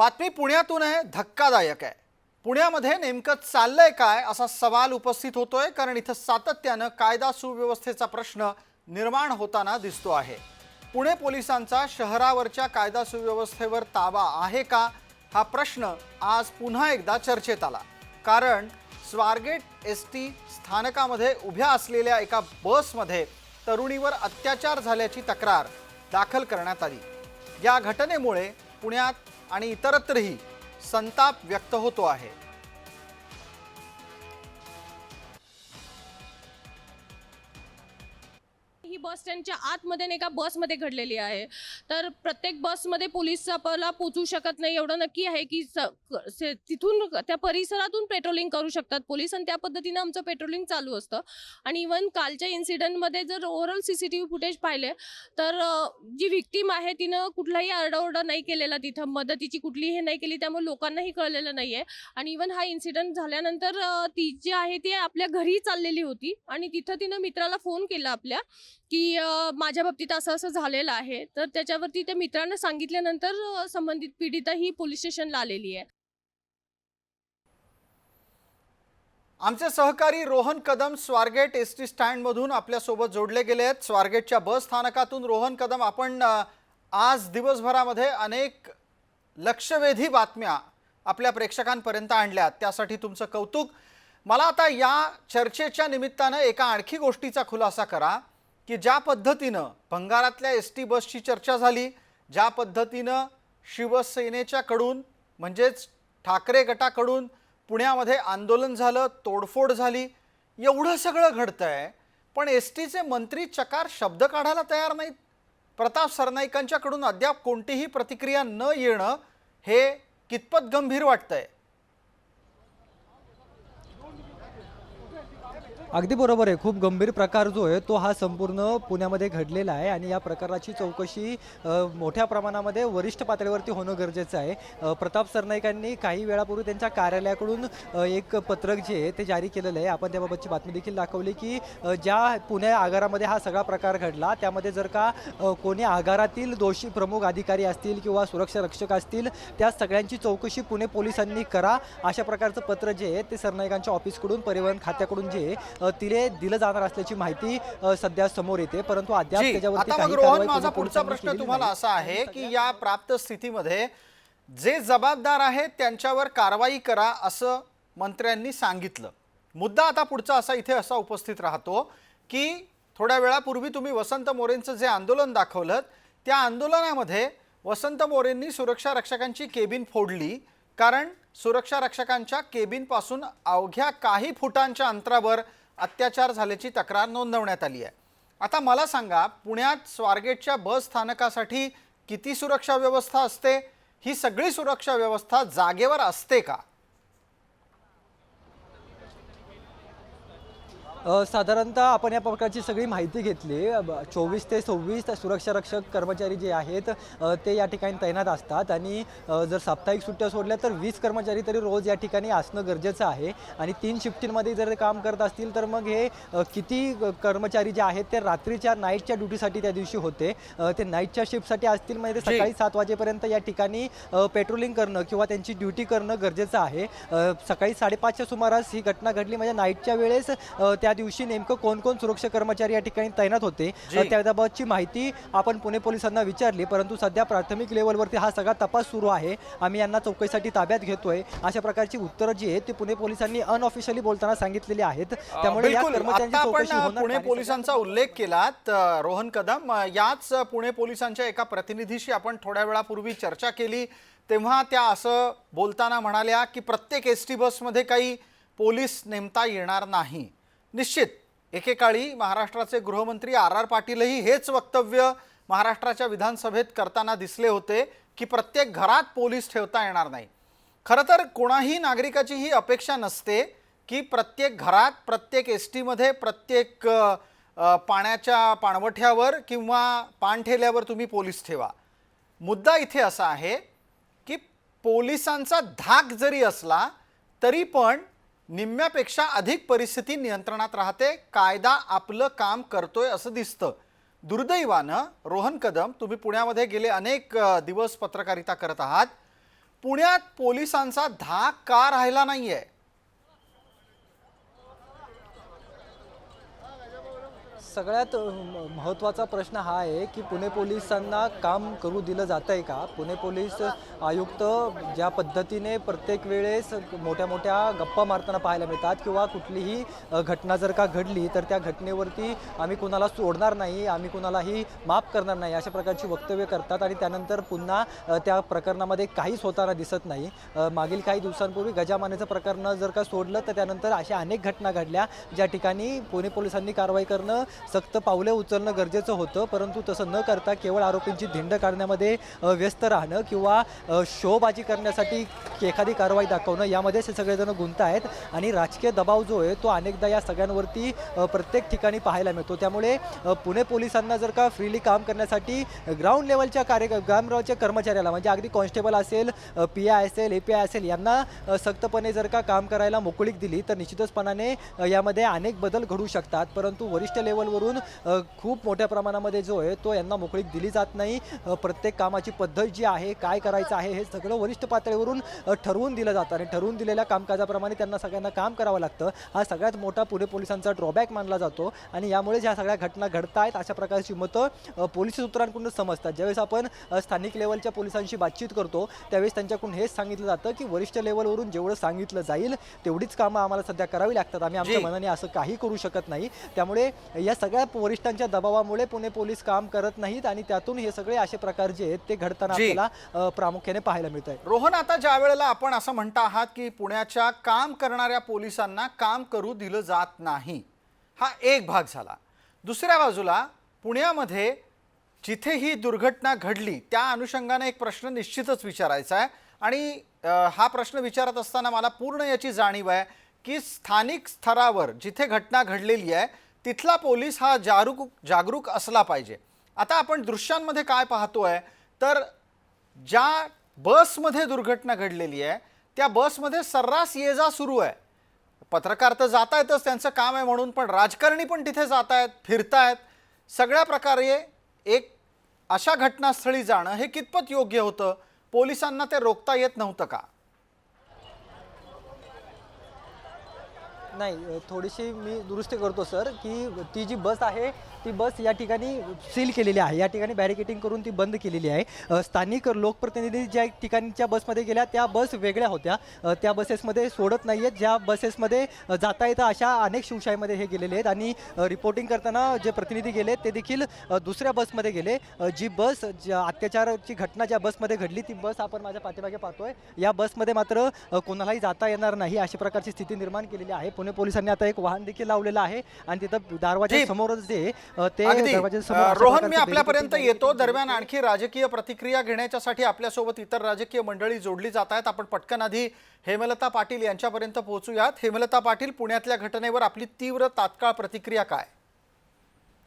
बातमी पुण्यातून आहे धक्कादायक आहे. पुण्यामध्ये नेमकं चाललंय काय असा सवाल उपस्थित होतोय कारण इथं सातत्यानं कायदा सुव्यवस्थेचा प्रश्न निर्माण होताना दिसतो आहे. पुणे पोलिसांचा शहरावरच्या कायदा सुव्यवस्थेवर ताबा आहे का? हा प्रश्न आज पुन्हा एकदा चर्चेत आला. कारण स्वारगेट एस टी स्थानकामध्ये उभ्या असलेल्या एका बसमध्ये तरुणीवर अत्याचार झाल्याची तक्रार दाखल करण्यात आली. या घटनेमुळे पुण्यात आणि इतरत्रही संताप व्यक्त होतो आहे. बस स्टँडच्या आतमध्ये नाही का बसमध्ये घडलेली आहे. तर प्रत्येक बसमध्ये पोलीस आपल्याला पोचू शकत नाही. एवढं नक्की आहे की स- क- से- तिथून त्या परिसरातून पेट्रोलिंग करू शकतात पोलीस आणि त्या पद्धतीनं आमचं पेट्रोलिंग चालू असतं. आणि इवन कालच्या इन्सिडेंटमध्ये जर overall C C T V footage पाहिले तर जी विक्टीम आहे तिनं कुठलाही आरडाओरडा नाही केलेला तिथं. मदतीची कुठली हे नाही केली त्यामुळे लोकांनाही कळलेलं नाही आहे आणि इवन हा इन्सिडेंट झाल्यानंतर ती जी आहे ती आपल्या घरी चाललेली होती. आणि तिथं तिनं मित्राला फोन केला आपल्या. की माझ्या बाबतीत असं असं झालेलं आहे. तर त्याच्यावरती त्या मित्रांना सांगितल्यानंतर संबंधित पीडिता ही पोलीस स्टेशनला आलेली आहे. आमचे सहकारी रोहन कदम स्वारगेट एस टी स्टँडमधून आपल्यासोबत जोडले गेले आहेत. स्वारगेटच्या बस स्थानकातून रोहन कदम आपण आज दिवसभरामध्ये अनेक लक्षवेधी बातम्या आपल्या प्रेक्षकांपर्यंत आणल्यात त्यासाठी तुमचं कौतुक. मला आता या चर्चेच्या निमित्तानं एका आणखी गोष्टीचा खुलासा करा. की ज्या पद्धतीनं भंगारातल्या एस टी बसची चर्चा झाली ज्या पद्धतीनं शिवसेनेच्याकडून म्हणजेच ठाकरे गटाकडून पुण्यामध्ये आंदोलन झालं तोडफोड झाली एवढं सगळं घडतं आहे पण एस टीचे मंत्री चकार शब्द काढायला तयार नाहीत. प्रताप सरनाईकांच्याकडून अद्याप कोणतीही प्रतिक्रिया न येणं हे कितपत गंभीर वाटतंय? अगदी बरोबर आहे. खूप गंभीर प्रकार जो आहे तो हा संपूर्ण पुण्यामध्ये घडलेला आहे आणि या प्रकाराची चौकशी मोठ्या प्रमाणामध्ये वरिष्ठ पातळीवरती होणं गरजेचं आहे. प्रताप सरनाईकांनी काही वेळापूर्वी त्यांच्या कार्यालयाकडून एक पत्रक जे आहे ते जारी केलेलं आहे. आपण त्याबाबतची बातमी देखील दाखवली की ज्या पुणे आगारामध्ये हा सगळा प्रकार घडला त्यामध्ये जर का कोणी आगारातील दोषी प्रमुख अधिकारी असतील किंवा सुरक्षा रक्षक असतील त्या सगळ्यांची चौकशी पुणे पोलिसांनी करा. अशा प्रकारचं पत्र जे आहे ते सरनाईकांच्या ऑफिसकडून परिवहन खात्याकडून जे तिले दिलं जाणार असल्याची माहिती सध्या समोर येते. परंतु अद्याप त्याच्यावरती रोहन माझा पुढचा प्रश्न तुम्हाला. असा आहे की या प्राप्त स्थितीमध्ये जे जबाबदार आहेत त्यांच्यावर कारवाई करा असं मंत्र्यांनी सांगितलं. मुद्दा आता पुढचा असा इथे असा उपस्थित राहतो की थोड्या वेळापूर्वी तुम्ही वसंत मोरेंचं जे आंदोलन दाखवलं त्या आंदोलनामध्ये वसंत मोरेंनी सुरक्षा रक्षकांची केबिन फोडली. कारण सुरक्षा रक्षकांच्या केबिनपासून अवघ्या काही फुटांच्या अंतरावर अत्याचार झाल्याची तक्रार नोंदवण्यात आली आहे. आता मला सांगा पुण्यात स्वारगेटच्या बस स्थानकासाठी किती सुरक्षा व्यवस्था असते? ही सगळी सुरक्षा व्यवस्था जागेवर असते का? साधारणतः आपण या प्रकारची सगळी माहिती घेतली. चोवीस ते सव्वीस सुरक्षा रक्षक कर्मचारी जे आहेत ते या ठिकाणी तैनात असतात आणि जर साप्ताहिक सुट्ट्या सोडल्या तर वीस कर्मचारी तरी रोज या ठिकाणी असणं गरजेचं आहे आणि तीन शिफ्टींमध्ये जर काम करत असतील तर मग हे किती कर्मचारी जे आहेत ते रात्रीच्या नाईटच्या ड्युटीसाठी त्या दिवशी होते. ते नाईटच्या शिफ्टसाठी असतील म्हणजे ते. सकाळी सात वाजेपर्यंत या ठिकाणी पेट्रोलिंग करणं किंवा त्यांची ड्युटी करणं गरजेचं आहे. सकाळी साडेपाचच्या सुमारास ही घटना घडली. म्हणजे नाईटच्या वेळेस अ, त्या दिवशी नेमकं कोण कोण सुरक्षा कर्मचारी या ठिकाणी तैनात होते? त्याबाबतची माहिती आपण पुणे पोलिसांना विचारली परंतु सध्या प्राथमिक लेवलवरती हा सगळा तपास सुरू आहे. आम्ही यांना चौकशीसाठी ताब्यात घेतोय. अशा प्रकारची उत्तरं जी आहेत ती पुणे पोलिसांनी अनऑफिशियली बोलताना सांगितलेली आहेत. त्यामुळे या कर्मचाऱ्यांची चौकशी होणार पुणे पोलिसांचा उल्लेख केलात अ, रोहन कदम. याच पुणे पोलिसांच्या एका प्रतिनिधीशी आपण थोड्या वेळापूर्वी चर्चा केली. तेव्हा त्या असं बोलताना म्हणाल्या की प्रत्येक एस टी बसमध्ये काही पोलीस नेमता येणार नाही. निश्चित. एकेकाळी महाराष्ट्राचे गृहमंत्री आर आर पाटीलही हेच वक्तव्य महाराष्ट्राच्या विधानसभेत करताना दिसले होते की प्रत्येक घरात पोलीस ठेवता येणार नाही. खरं तर कोणाही नागरिकाची ही अपेक्षा नसते की प्रत्येक घरात प्रत्येक एस टीमध्ये प्रत्येक पाण्याच्या पाणवठ्यावर किंवा पाणठेल्यावर तुम्ही पोलीस ठेवा. मुद्दा इथे असा आहे की पोलिसांचा धाक जरी असला तरी पण निम्म्यापेक्षा अधिक परिस्थिती नियंत्रणात राहते कायदा आपलं काम करतोय असं दिसतं. दुर्दैवानं रोहन कदम तुम्ही पुण्यामध्ये गेले अनेक दिवस पत्रकारिता करत आहात. पुण्यात पोलिसांचा धाक का राहिला नाही आहे सगळ्यात महत्त्वाचा प्रश्न हा आहे की पुणे पोलिसांना काम करू दिलं जातं आहे का? पुणे पोलीस आयुक्त ज्या पद्धतीने प्रत्येक वेळेस मोठ्या मोठ्या गप्पा मारताना पाहायला मिळतात किंवा कुठलीही घटना जर का घडली तर त्या घटनेवरती आम्ही कुणाला सोडणार नाही आम्ही कुणालाही माफ करणार नाही अशा प्रकारची वक्तव्य करतात आणि त्यानंतर पुन्हा त्या प्रकरणामध्ये काहीच होताना दिसत नाही. मागील काही दिवसांपूर्वी गजामानेचं प्रकरण जर का सोडलं तर त्यानंतर अशा अनेक घटना घडल्या. ज्या ठिकाणी पुणे पोलिसांनी कारवाई करणं सक्त पावले उचलणं गरजेचं होतं परंतु तसं न करता केवळ आरोपींची धिंड काढण्यामध्ये व्यस्त राहणं किंवा शोबाजी करण्यासाठी एखादी कारवाई दाखवणं यामध्येच हे सगळेजण गुंत आहेत आणि राजकीय दबाव जो आहे तो अनेकदा या सगळ्यांवरती प्रत्येक ठिकाणी पाहायला मिळतो. त्यामुळे पुणे पोलिसांना जर का फ्रीली काम करण्यासाठी ग्राउंड लेवलच्या कार्य ग्राउंड लेवलच्या कर्मचाऱ्याला म्हणजे अगदी कॉन्स्टेबल असेल पी आय असेल ए पी आय असेल यांना सक्तपणे जर का काम करायला मोकळीक दिली तर निश्चितचपणाने यामध्ये अनेक बदल घडू शकतात. परंतु वरिष्ठ लेवल अ, खूप मोठ्या प्रमाणामध्ये जो आहे तो यांना मोकळीक दिली जात नाही. प्रत्येक कामाची पद्धत जी आहे काय करायचं आहे हे सगळं वरिष्ठ पातळीवरून ठरवून दिलं जातं. आणि ठरवून दिलेल्या कामकाजाप्रमाणे त्यांना सगळ्यांना काम करावं लागतं. हा सगळ्यात मोठा पुणे पोलिसांचा ड्रॉबॅक मानला जातो. आणि यामुळे ज्या सगळ्या घटना घडत आहेत अशा प्रकारची मतं पोलीस सूत्रांकडून समजतात. ज्यावेळेस आपण स्थानिक लेवलच्या पोलिसांशी बातचीत करतो त्यावेळेस त्यांच्याकडून हेच सांगितलं जातं की वरिष्ठ लेवलवरून जेवढं सांगितलं जाईल तेवढीच कामं आम्हाला सध्या करावी लागतात. आम्ही आमच्या. मनाने असं काही करू शकत नाही. त्यामुळे या सगळ्या वरिष्ठांच्या दबावामुळे पुणे पोलीस काम करत नाहीत आणि त्यातून हे सगळे असे प्रकार जे आहेत ते घडताना. आपल्याला प्रामुख्याने पाहायला मिळत आहे रोहन आता ज्या वेळेला आपण असं म्हणता आहात की पुण्याच्या काम करणाऱ्या पोलिसांना काम करू दिलं जात नाही हा एक भाग झाला. दुसऱ्या बाजूला पुण्यामध्ये जिथे ही दुर्घटना घडली त्या अनुषंगाने एक प्रश्न निश्चितच विचारायचा आहे. आणि हा प्रश्न विचारत असताना मला पूर्ण याची जाणीव आहे की स्थानिक स्तरावर जिथे घटना घडलेली आहे तिथला पोलीस हा जागरूक जागरूक असला पाहिजे. आता आपण दृश्यांमध्ये काय पाहतोय तर ज्या बसमध्ये दुर्घटना घडलेली आहे त्या बसमध्ये सर्रास ये जा सुरू आहे. पत्रकार तर जात आहेतच त्यांचं काम आहे म्हणून पण राजकारणी पण तिथे जात आहेत फिरतायत. सगळ्या प्रकारे एक अशा घटनास्थळी जाणं हे कितपत योग्य होतं? पोलिसांना ते रोखता येत नव्हतं का? नाही थोडीशी मी दुरुस्ती करतो सर की ती जी बस आहे ती बस या ठिकाणी सील केलेली आहे. या ठिकाणी बॅरिकेटिंग करून ती बंद केलेली आहे. स्थानिक लोकप्रतिनिधी ज्या ठिकाणच्या बसमध्ये गेल्या त्या बस वेगळ्या होत्या. त्या बसेसमध्ये सोडत नाही आहेत ज्या बसेसमध्ये जाता येतं अशा अनेक शिवशाहीमध्ये हे गेलेले आहेत आणि रिपोर्टिंग करताना जे प्रतिनिधी गेले ते देखील दुसऱ्या बसमध्ये गेले. जी बस ज्या अत्याचाराची घटना ज्या बसमध्ये घडली ती बस आपण माझ्या पाठीमागे पाहतोय. या बसमध्ये मात्र कोणालाही जाता येणार नाही अशा प्रकारची स्थिती निर्माण केलेली आहे. पुणे पोलिसांनी आता एक वाहन देखील लावलेलं आहे आणि तिथं दरवाजा समोरच जे ते रोहन मी आपल्यापर्यंत येतो. दरम्यान. आणखी राजकीय प्रतिक्रिया घेण्याच्यासाठी आपल्यासोबत इतर राजकीय मंडळी जोडली जात आहेत. आपण पटकन आधी हेमलता पाटील यांच्यापर्यंत पोहोचूयात. हेमलता पाटील पुण्यातल्या घटनेवर आपली तीव्र तात्काळ प्रतिक्रिया काय?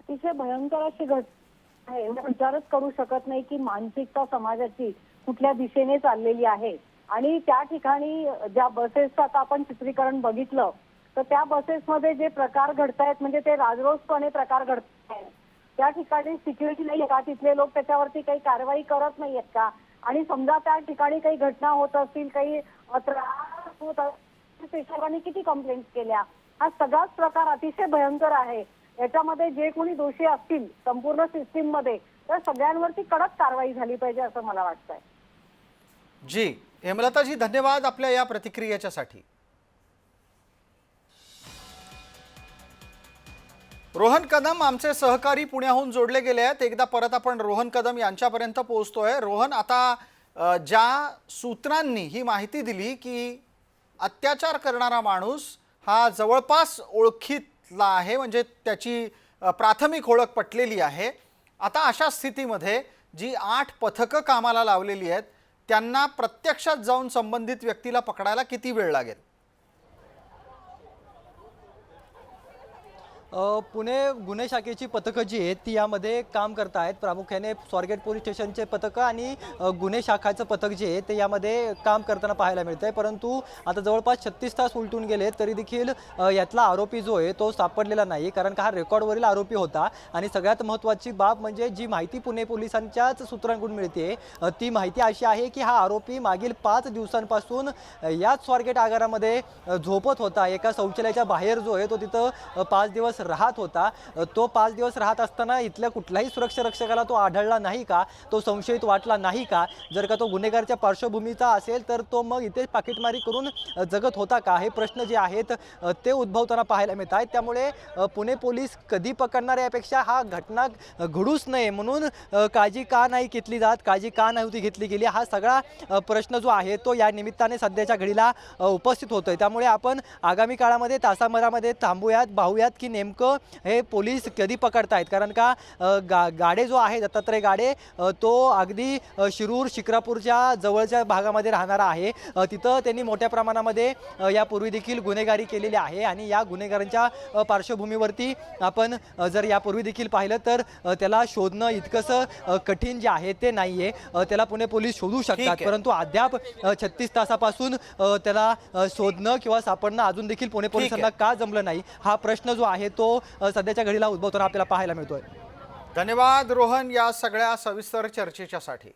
अतिशय भयंकर अशी घटना आहे. मी विचारच करू शकत नाही की मानसिकता समाजाची कुठल्या दिशेने चाललेली आहे. आणि त्या ठिकाणी ज्या बसेसचं आता आपण चित्रीकरण बघितलं तर त्या बसेसमध्ये जे प्रकार घडतायत म्हणजे ते राजरोसपणे प्रकार घडत आहेत त्या ठिकाणी सिक्युरिटी नाही का? तिथले लोक त्याच्यावरती काही कारवाई करत नाहीयेत का? आणि समजा त्या ठिकाणी काही घटना होत असतील काही त्रास होत असतील हिशोबाने किती कंप्लेंट केल्या? हा सगळाच प्रकार अतिशय भयंकर आहे. याच्यामध्ये जे कोणी दोषी असतील संपूर्ण सिस्टीममध्ये तर सगळ्यांवरती कडक कारवाई झाली पाहिजे असं मला वाटतंय. जी हेमलताजी धन्यवाद आपल्या या प्रतिक्रियेच्यासाठी. रोहन कदम आमचे सहकारी पुण्याहून जोडले गेले आहेत. एकदा परत आपण रोहन कदम यांच्यापर्यंत पोहोचतोय. रोहन आता ज्या सूत्रांनी ही माहिती दिली की अत्याचार करणारा माणूस हा जवळपास ओळखीतला आहे म्हणजे त्याची प्राथमिक ओळख पटलेली आहे. आता अशा स्थितीमध्ये जी आठ पथकं कामाला लावलेली आहेत त्यांना प्रत्यक्षात जाऊन संबंधित व्यक्तीला पकडायला किती वेळ लागेल? पुणे गुन्हे शाखेची पथकं जी आहेत ती यामध्ये काम करत आहेत प्रामुख्याने स्वारगेट पोलीस स्टेशनचे पथकं आणि गुन्हे शाखाचं पथक जे आहे ते यामध्ये काम करताना पाहायला मिळतंय. परंतु आता जवळपास छत्तीस तास उलटून गेले तरी देखील यातला आरोपी जो आहे तो सापडलेला नाही. कारण का हा रेकॉर्डवरील आरोपी होता. आणि सगळ्यात महत्त्वाची बाब म्हणजे जी माहिती पुणे पोलिसांच्याच सूत्रांकडून मिळते ती माहिती अशी आहे की हा आरोपी मागील पाच दिवसांपासून याच स्वारगेट आगारामध्ये झोपत होता. एका शौचालयाच्या बाहेर जो आहे तो तिथं पाच दिवस राहत होता तो पाच दिवस राहत असताना इथल्या कुठल्याही सुरक्षा रक्षकाला तो आढळला नाही का? तो संशयित वाटला नाही का? जर का तो गुन्हेगारच्या पार्श्वभूमीचा असेल तर तो मग इथे पाकिटमारी करून जगत होता का? हे प्रश्न जे आहेत ते उद्भवताना पाहायला मिळत आहेत त्यामुळे पुणे पोलीस कधी पकडणार यापेक्षा हा घटना घडूच नये म्हणून काळजी का नाही घेतली जात काळजी का नव्हती घेतली गेली हा सगळा प्रश्न जो आहे तो या निमित्ताने सध्याच्या घडीला उपस्थित होतोय. त्यामुळे आपण आगामी काळामध्ये तासाभरामध्ये थांबूयात पाहूयात की नेमकं हे पोलीस कधी पकडतायत? कारण का गा गाडे जो आहे दत्तात्रय गाडे तो अगदी शिरूर शिक्रापूरच्या जवळच्या भागामध्ये राहणारा आहे. तिथं त्यांनी मोठ्या प्रमाणामध्ये यापूर्वी देखील गुन्हेगारी केलेली आहे आणि या गुन्हेगारांच्या पार्श्वभूमीवरती आपण जर यापूर्वी देखील पाहिलं तर त्याला शोधणं इतकंसं कठीण जे आहे ते नाही आहे त्याला पुणे पोलीस शोधू शकतात. परंतु अद्याप छत्तीस तासापासून त्याला शोधणं किंवा सापडणं अजून देखील पुणे पोलिसांना का जमलं नाही? हा प्रश्न जो आहे तो सध्याच्या घडीला उद्भवताना आपल्याला पाहायला मिळतोय. धन्यवाद रोहन या सगळ्या सविस्तर चर्चेच्यासाठी.